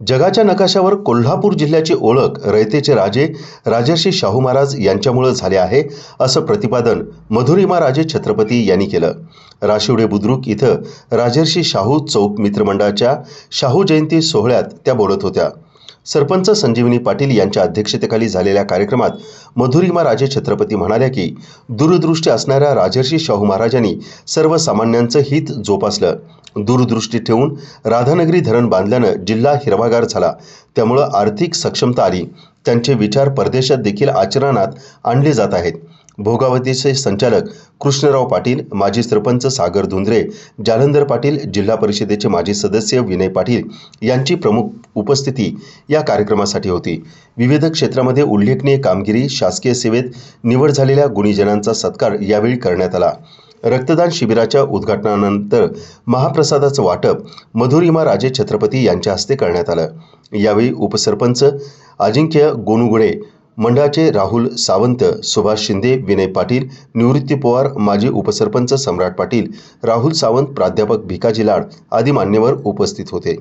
जगाच्या नकाशावर कोल्हापूर जिल्ह्याची ओळख रयतेचे राजे राजर्षी शाहू महाराज यांच्यामुळं झाले आहे असं प्रतिपादन मधुरिमा राजे छत्रपती यांनी केलं. राशिवडे बुद्रुक इथं राजर्षी शाहू चौक मित्रमंडळाच्या शाहू जयंती सोहळ्यात त्या बोलत होत्या. सरपंच संजीवनी पाटील यांच्या अध्यक्षतेखाली झालेल्या कार्यक्रमात मधुरिमा राजे छत्रपती म्हणाल्या की दूरदृष्टी असणाऱ्या राजर्षी शाहू महाराजांनी सर्वसामान्यांचं हित जोपासलं. दूरदृष्टी ठेवून राधानगरी धरण बांधल्यानं जिल्हा हिरवागार झाला. त्यामुळं आर्थिक सक्षमता आली. त्यांचे विचार परदेशात देखील आचरणात आणले जात आहेत. भोगावतीचे संचालक कृष्णराव पाटील माजी सरपंच सागर धुंद्रे जालंधर पाटील जिल्हा परिषदेचे माजी सदस्य विनय पाटील यांची प्रमुख उपस्थिती या कार्यक्रमासाठी होती. विविध क्षेत्रामध्ये उल्लेखनीय कामगिरी शासकीय सेवेत निवड झालेल्या गुणीजनांचा सत्कार यावेळी करण्यात आला. रक्तदान शिबिराच्या उद्घाटनानंतर महाप्रसादाचं वाटप मधुरिमा राजे छत्रपती यांच्या हस्ते करण्यात आलं. यावेळी उपसरपंच अजिंक्य गोनुगुडे मंडळाचे राहुल सावंत सुभाष शिंदे विनय पाटील निवृत्ती पवार माजी उपसरपंच सम्राट पाटील राहुल सावंत प्राध्यापक भिकाजी लाड आदी मान्यवर उपस्थित होते.